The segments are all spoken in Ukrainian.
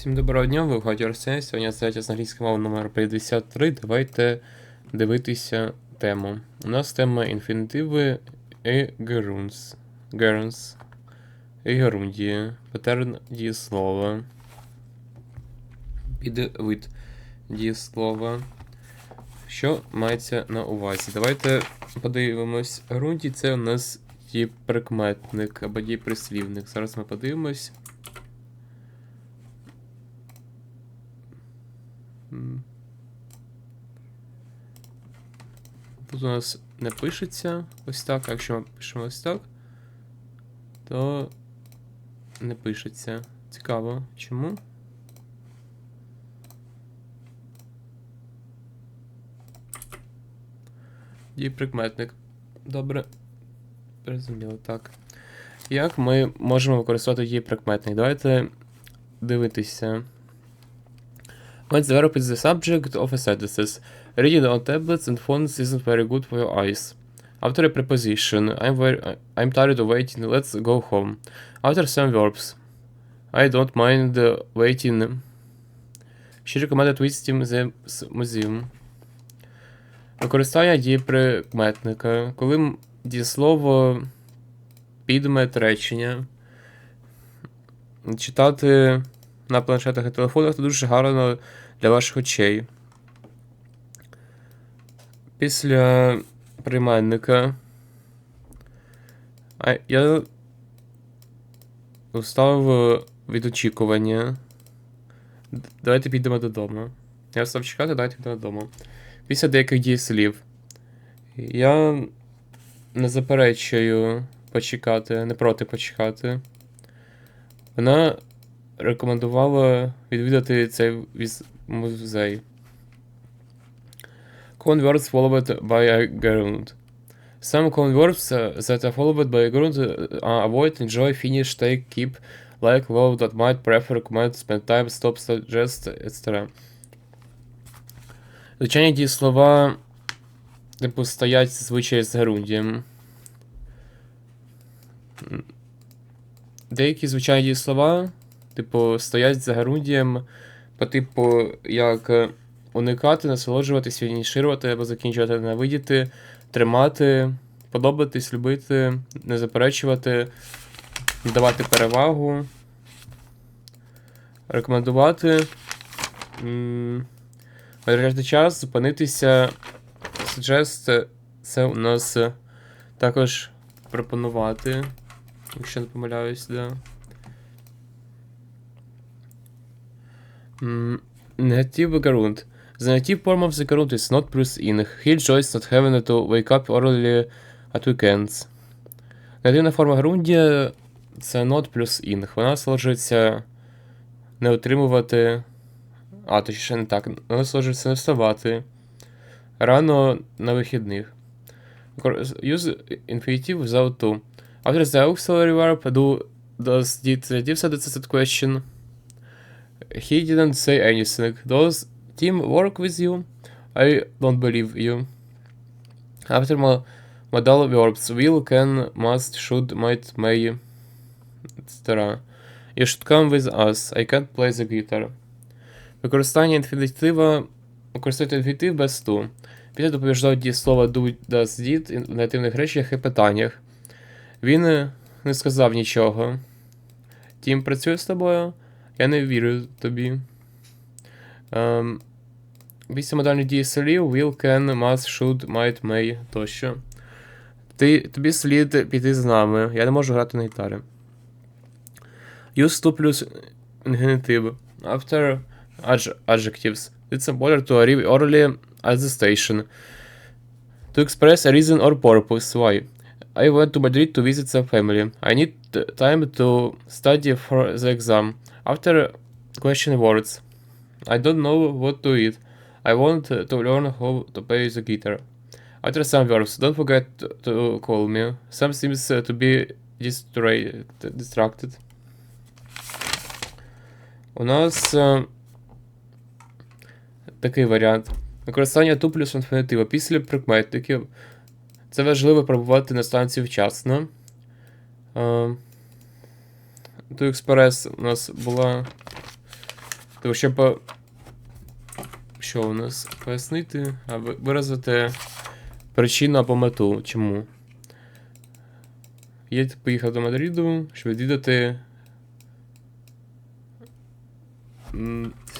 Всім доброго дня, ви в хаті Арсен. Сьогодні заняття з англійської мови номер 53. Давайте дивитися тему. У нас тема інфінітиви і gerunds. Gerunds. І герундії. Патерн дієслова. Під вид дієслова. Що мається на увазі? Давайте подивимось. Герунді це у нас дієприкметник або дієприслівник. Зараз ми подивимось. Тут у нас не пишеться ось так, а якщо ми пишемо ось так, то не пишеться. Цікаво, чому? Дієприкметник. Добре. Зрозуміло, так. Як ми можемо використовувати дієприкметник? Давайте дивитися. Verb is the subject of a sentence, reading on tablets and phones isn't very good for your eyes. After a preposition, I'm very, I'm tired of waiting. Let's go home. After some verbs, I don't mind uh, waiting. She recommended visiting the museum. Використання дієприкметника. Коли дієслово підмет речення. Читати на планшетах і телефонах це дуже гарно для ваших очей. Після прийменника. А я устав від очікування. Давайте підемо додому. Я став чекати, давайте підемо додому. Після деяких дієслів. Я не заперечую почекати, не проти почекати. Вона рекомендувала відвідати цей музей. Words followed by a gerund. Some uh, that are followed by a gerund uh, are avoid, enjoy, finish, take, keep, like, love, that might, prefer, recommend, spend time, stop, suggest, etc. Звичайні дієслова, типу, стоять зазвичай з герундієм. Деякі звичайні дієслова, типу, стоять за герундієм по типу, як е, уникати, насолоджуватись, фініширувати або закінчувати, ненавидіти, тримати, подобатись, любити, не заперечувати, давати перевагу, рекомендувати, м, час, зупинитися, suggest це у нас е, також пропонувати, якщо не помиляюсь, да. Mm, negative Garund. The negative form of the Garund is not plus in. He enjoys not having to wake up early at weekends. Негативна форма Гарунді це not плюс in. Вона насолоджується не отримувати. А, точніше не так. Вона насолоджується не вставати. Рано на вихідних. Use infinitive without to. After the auxiliary verb, do does did the div satisfied question? He didn't say anything. Does team work with you? I don't believe you. After mo- modal verbs will, can, must, should, might, may, etc. You should come with us. I can't play the guitar. Використання інфінітива. Використовуйте інфінітив без ту. Після доповіждають дієслова do, does, did в негативних реченнях і питаннях. Він е, не сказав нічого. Тім працює з тобою? Я не вірю тобі. Ем, після модальних дієслів will, can, must, should, might, may тощо. Ти, тобі слід піти з нами. Я не можу грати на гітарі. Use to плюс інгенітив. After adjectives. It's important to arrive early at the station. To express a reason or purpose. Why? I went to Madrid to visit the family. I need t- time to study for the exam. After question words. I don't know what to eat. I want uh, to learn how to play the guitar. After some verbs, don't forget to, to call me. Some seems uh, to be distra- distracted. У нас е, такий варіант. Використання ту плюс інфінітива після прикметників. Це важливо пробувати на станції вчасно. Е, Ту експрес у нас була Тому щоб. е, Що у нас? Пояснити, а виразити причину або мету. Чому? Я поїхав до Мадриду, щоб відвідати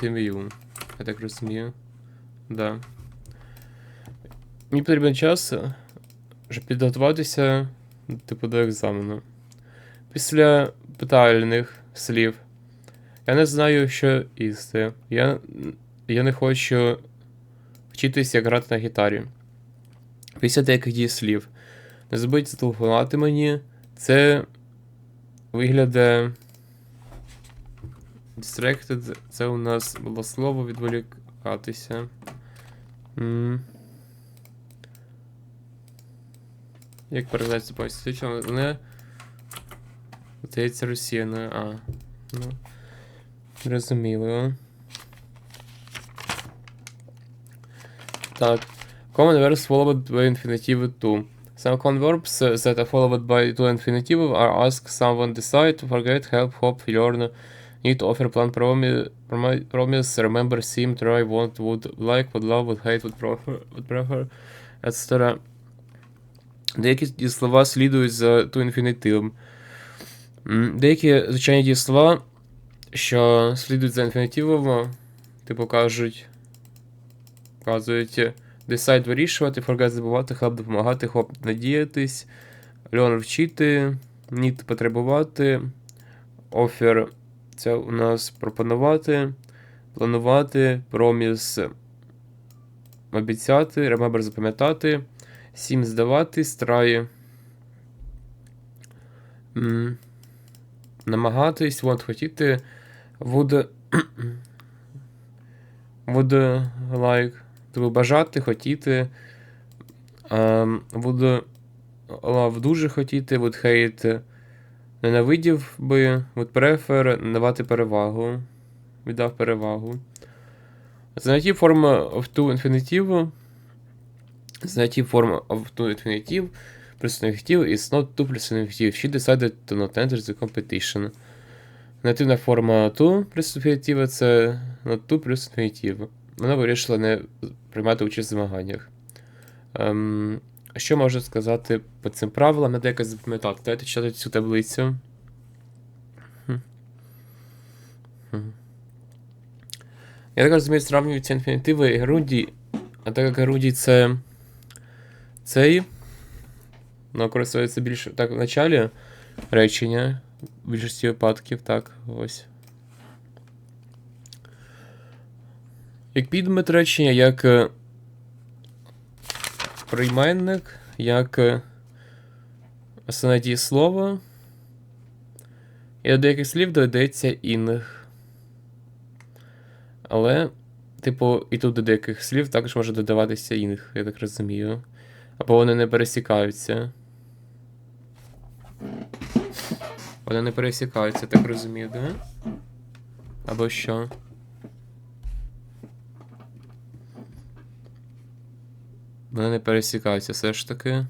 сім'ю. Я так розумію. Да. Мені потрібен час, е, щоб підготуватися, типу, до екзамену. Після питальних слів. Я не знаю, що їсти. Я, я не хочу вчитися, грати на гітарі. Після деяких дієслів. Не забудьте зателефонувати мені. Це виглядає. Distracted. Це у нас було слово відволікатися. М. Як перекладається по Не. Здається, росіяною. А. Ну. Зрозуміло. Так. Common verbs followed by infinitive to. Some common verbs uh, that are followed by to infinitive are ask, someone, decide, forget, help, hope, learn, need, offer, plan, promise, promi- promise, remember, seem, try, want, would, like, would love, would hate, would prefer, would prefer, etc. Деякі дієслова слідують за ту інфінітивом. Деякі звичайні дієслова, що слідують за інфінітивом, типу кажуть, вказують decide вирішувати, forget забувати, help допомагати, hope надіятись, learn вчити, need потребувати, offer це у нас пропонувати, планувати, promise обіцяти, remember запам'ятати, seem здавати, м, намагатись, want хотіти, would would like, тобто бажати, хотіти, would love дуже хотіти, would hate ненавидів би, would prefer надавати перевагу, віддав перевагу. Знаті форма of to інфінітиву. Of to інфінітив. Представників is not to представників. She decided to not enter the competition. Нативна форма to представників це not to плюс інфінітив. Вона вирішила не приймати участь в змаганнях. Ем, що можу сказати по цим правилам? Треба якось запам'ятати. Давайте читати цю таблицю. Я так розумію, сравнюються інфінітиви і груді, а так як груді це цей, ну, користується більше так в началі речення, в більшості випадків, так, ось. Як підмет речення, як е, прийменник, як е, основне дієслово. І до деяких слів додається інг. Але, типу, і тут до деяких слів також може додаватися інг, я так розумію. Або вони не пересікаються. Вони не пересікаються, так розумію, да? Або що? Вони не пересікаються все ж таки.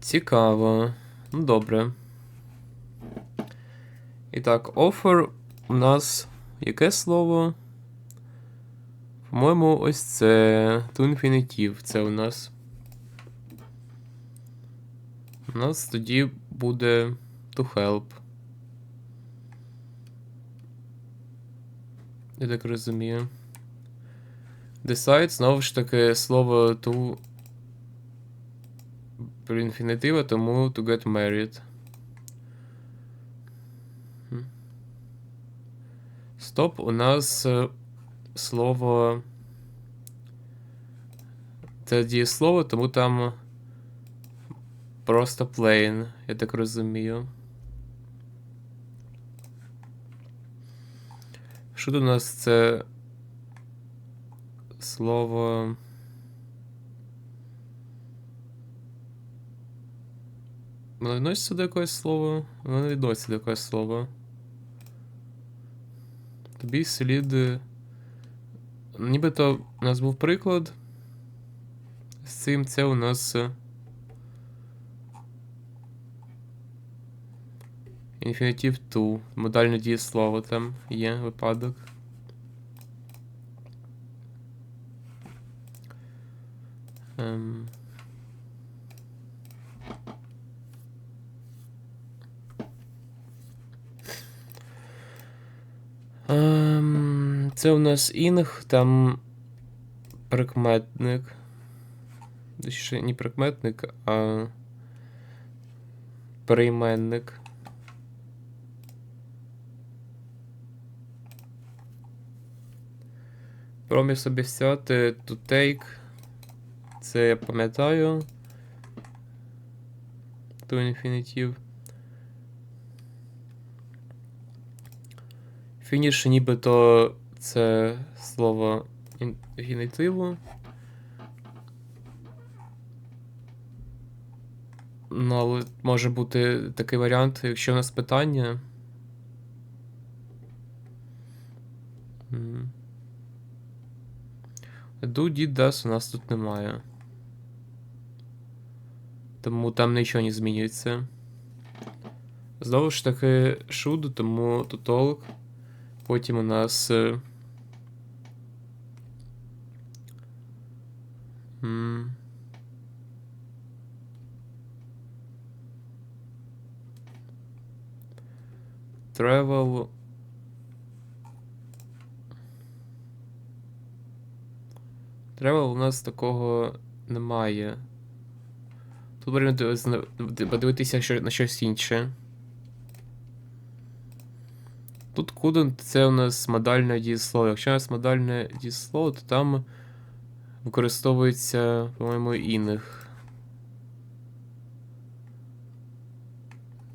Цікаво. Ну, добре. Так, offer у нас яке слово? По-моєму, ось це. To інфінітив. Це у нас. У нас тоді буде to help. Я так розумію. Decide, знову ж таки, слово to про інфінітива, тому to get married. Стоп, у нас е, слово. Це дієслово, тому там просто plain, я так розумію. Що тут у нас це слово. Воно відноситься до якогось слова? Воно відноситься до якогось слова. Тобі слід. Нібито у нас був приклад. з цим це у нас. е, Infinitive to. Модальне дієслово там є випадок. Ем, це у нас інг, там прикметник. Ще не прикметник, а прийменник. Проміс обіцяти to take. Це я пам'ятаю. To infinitive. Фініш нібито це слово інфінітиву. Ну, але може бути такий варіант, якщо у нас питання. Do, did, does у нас тут немає. Тому там нічого не змінюється. Знову ж таки, should, тому to. Потім у нас. е, м, Travel. Travel у нас такого немає. Тут потрібно подивитися що- на щось інше. Тут couldn't це у нас модальне дієслово. Якщо у нас модальне дієслово, то там використовується, по-моєму, іних.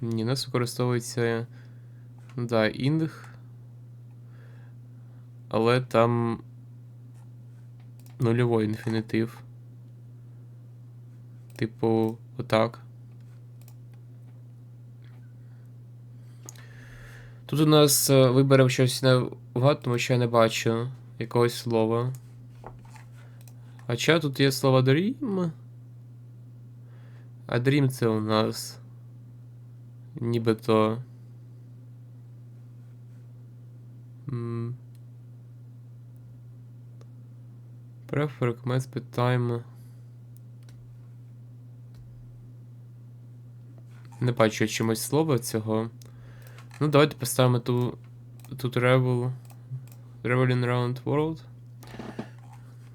Ні, у нас використовується. Да, інг. Але там нульовий інфінітив. Типу, отак. Тут у нас е, виберемо щось навгад, тому що я не бачу якогось слова. Хоча тут є слово dream. А dream це у нас нібито. М, Prefer bedtime. Не бачу я чимось слова цього. Ну, давайте поставимо ту, тут Revel. Reveling Around World.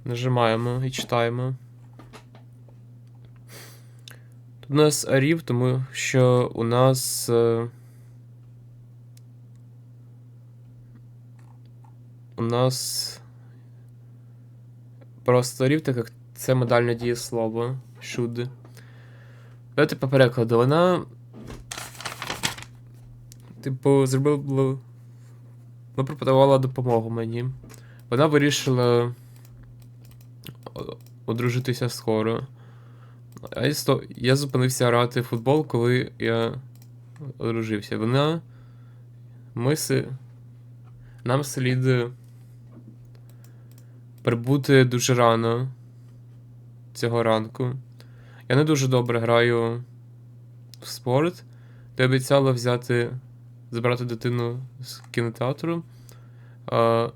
Нажимаємо і читаємо. Тут у нас арів, тому що у нас. е, У нас. Просто арів, так як це модальне дієслово. Should. Давайте по перекладу. Вона. Типу, зробила. Вона пропонувала допомогу мені. Вона вирішила одружитися скоро. А я зупинився грати в футбол, коли я одружився. Вона. Ми си... Нам слід прибути дуже рано цього ранку. Я не дуже добре граю в спорт. Ти обіцяла взяти, забрати дитину з кінотеатру. А,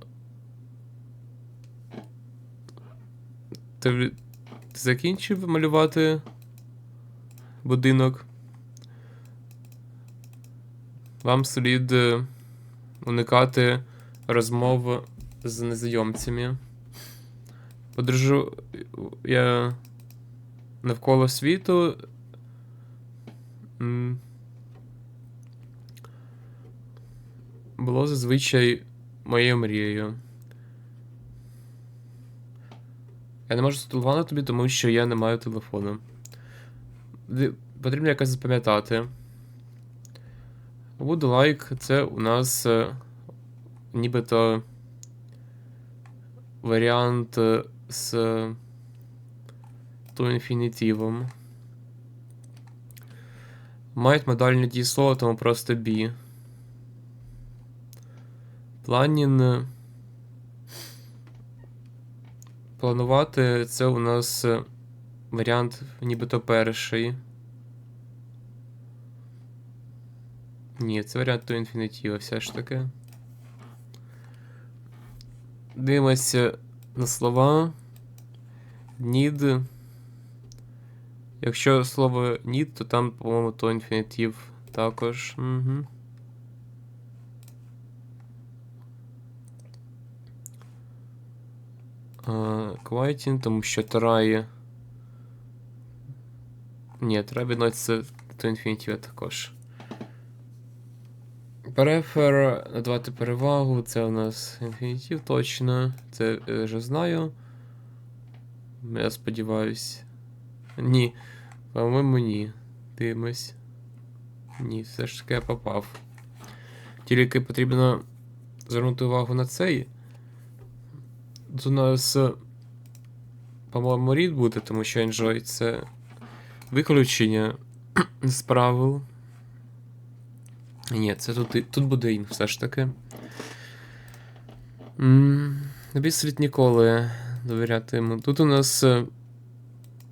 ти, закінчив малювати будинок? Вам слід е, уникати розмов з незнайомцями. Подорожу я навколо світу. Було зазвичай моєю мрією. Я не можу зателефонувати тобі, тому що я не маю телефону. Потрібно якось запам'ятати. Would like це у нас е, нібито варіант е, з то інфінітивом. Мають модальне дієслово, тому просто be. Планін. Планувати це у нас е, варіант нібито перший. Ні, це варіант до інфінітива все ж таки. Дивимося на слова. Need. Якщо слово need, то там, по-моєму, то інфінітив також. Угу. Quieting, тому що try... Ні, try відноситься до інфінітива також. Prefer, надавати перевагу, це у нас інфінітив точно. Це я вже знаю. Я сподіваюсь. Ні. По-моєму, ні. Дивимось. Ні, все ж таки я попав. Тільки потрібно звернути увагу на цей. Тут у нас, е, по-моєму, рід буде, тому що Enjoy це виключення з правил. Ні, це тут, тут буде ін, все ж таки. Бій слід ніколи довіряти йому. Тут у нас е,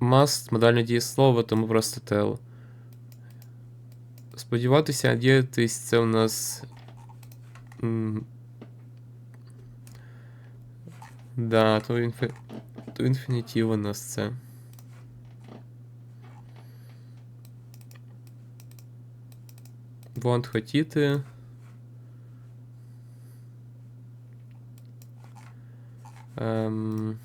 must, модальне дієслово, тому просто tell. Сподіватися, надіятись, це у нас. Да, то, інфі... то інфінітив у нас це. Want хотіти. Ем...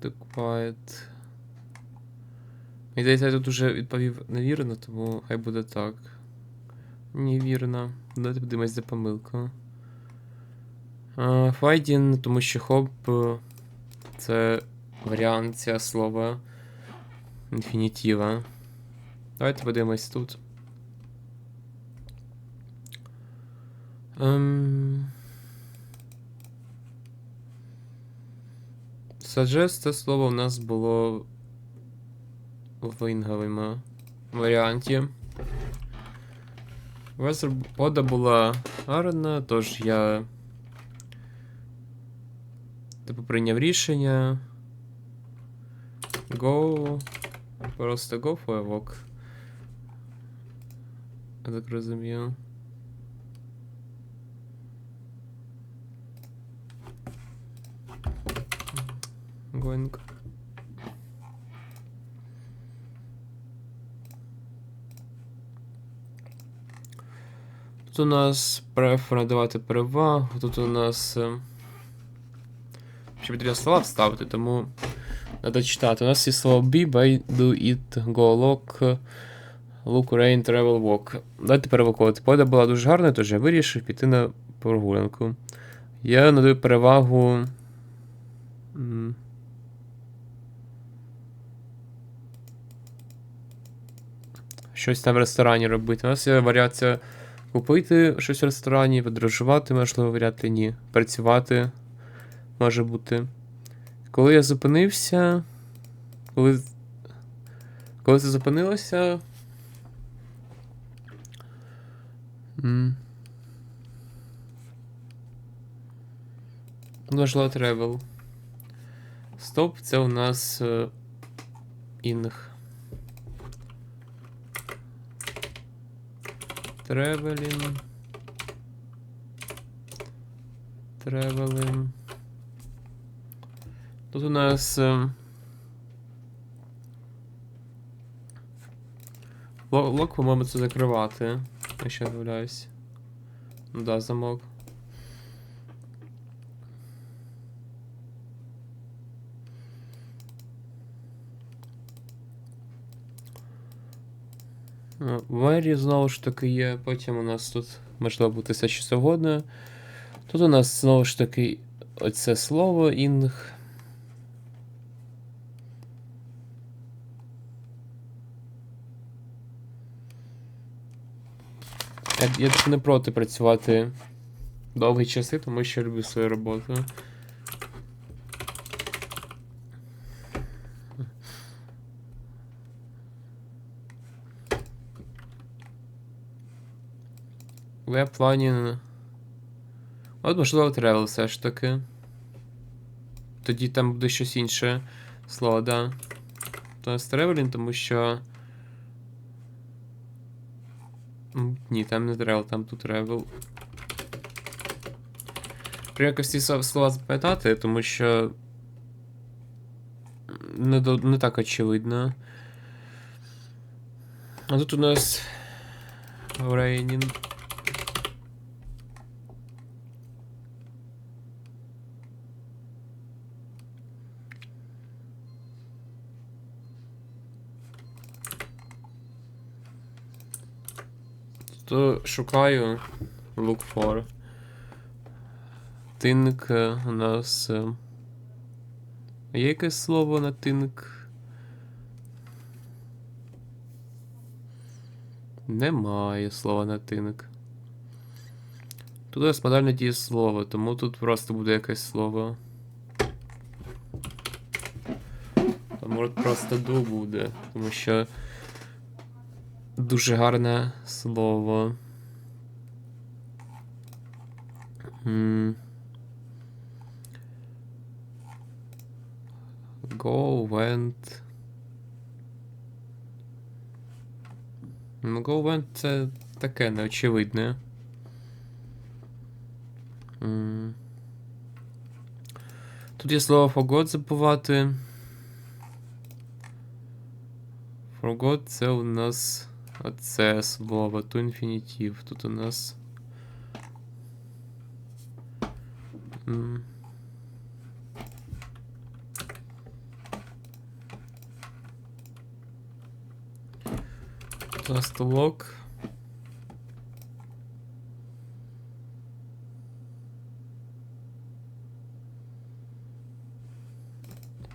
The quiet. Мені здається, я тут уже відповів невірно, тому хай буде так. Невірно. Давайте подивимось за помилку. Файдін, тому що хоп е, це варіанція слова інфінітива. Давайте подивимось тут. Ем... Suggest це слово у нас було в інговому варіанті. У вас пода була гарна, тож я типу прийняв рішення. Go. Просто go for a walk. Я так розумію. Going. Тут у нас префер надавати перевагу, тут у нас. Ще потрібно слова вставити, тому треба читати. У нас є слово be, by, do, it, go, look, look, rain, travel, walk. Давайте перевокувати. Погода була дуже гарна, тож я вирішив піти на прогулянку. Я надаю перевагу. щось там в ресторані робити. У нас є варіація купити щось в ресторані, подорожувати, можливо, варіанти ні. Працювати може бути. Коли я зупинився. Коли. Коли це зупинилося. Важливо travel. Стоп, це у нас е, інг. Traveling. Тревелін. Тут у нас. е, Лок, по-моєму, це закривати. Я ще виявляюсь. Ну да, замок. Е, Вері знову ж таки є. Потім у нас тут можливо бути все що завгодно. Тут у нас знову ж таки оце слово інг. Я, я не проти працювати довгі часи, тому що люблю свою роботу. Веб плані. От можливо тревел все ж таки. Тоді там буде щось інше слово, да. То нас тревелінг, тому що. Ні, там не тревел, там тут тревел. При якості слова запам'ятати, тому що. Не, до, не так очевидно. А тут у нас. Raining. То шукаю look for. Тинник е, у нас. е, Є якесь слово на тинник? Немає слова на тинник. Тут у нас модальне дієслово, тому тут просто буде якесь слово. А може просто ду буде, тому що дуже гарне слово. М. Go, went. Ну, go, went це таке неочевидне. М. Тут є слово forgot забувати. Forgot це у нас оце слово, то інфінітив. Тут у нас. У нас.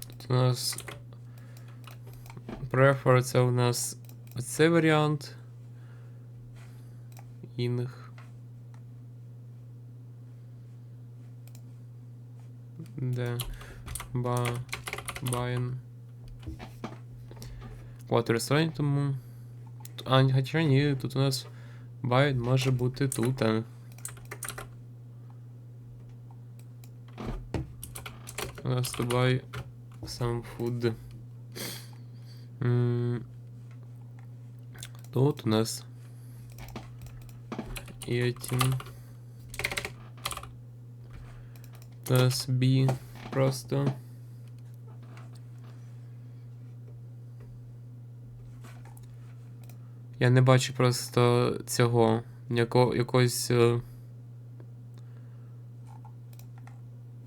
Тут у нас Prefer це у нас оцей варіант. Іних. Де? Ба. Байн. Water Sign, тому. А, хоча ні, тут у нас Байн може бути тут. А. У нас to buy some food. Тут у нас этим нас B просто. Я не бачу просто цього яко, якогось е,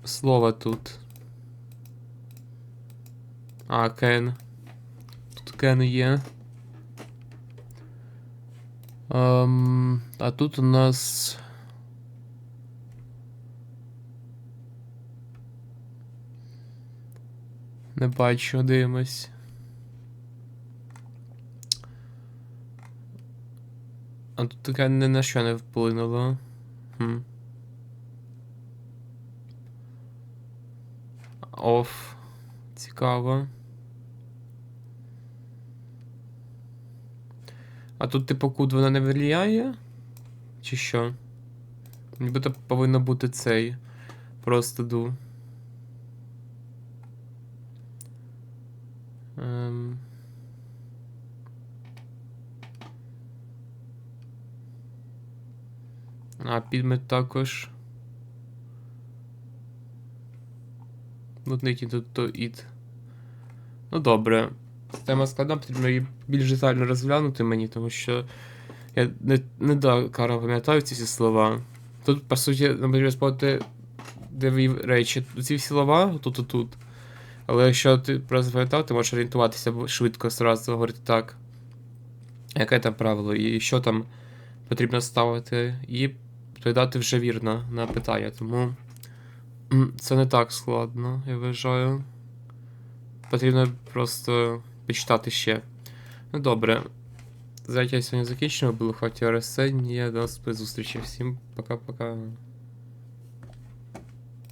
слова тут. А, кен. Тут кен є. Ем, а тут у нас. Не бачу, дивимось. А тут таке ні на що не вплинуло. Хм. Оф. Цікаво. А тут, типу, куд вона не влияє? Чи що? Нібито повинно бути цей. Просто ду. Ем... А, підмет також. Ті, тут то іт. Ну добре. Тема складна, потрібно її більш детально розглянути мені, тому що я не, не до кара пам'ятаю ці всі слова. Тут, по суті, нам потрібно спати дві речі. Ці всі слова тут і тут. Але якщо ти запам'ятав, ти можеш орієнтуватися швидко зразу говорити так. Яке там правило, і що там потрібно ставити, і відповідати вже вірно на питання. Тому це не так складно, я вважаю. Потрібно просто почитати ще. Ну добре. Заняття сьогодні закінчимо, було хаті РСН, до нас зустрічі. Всім пока-пока.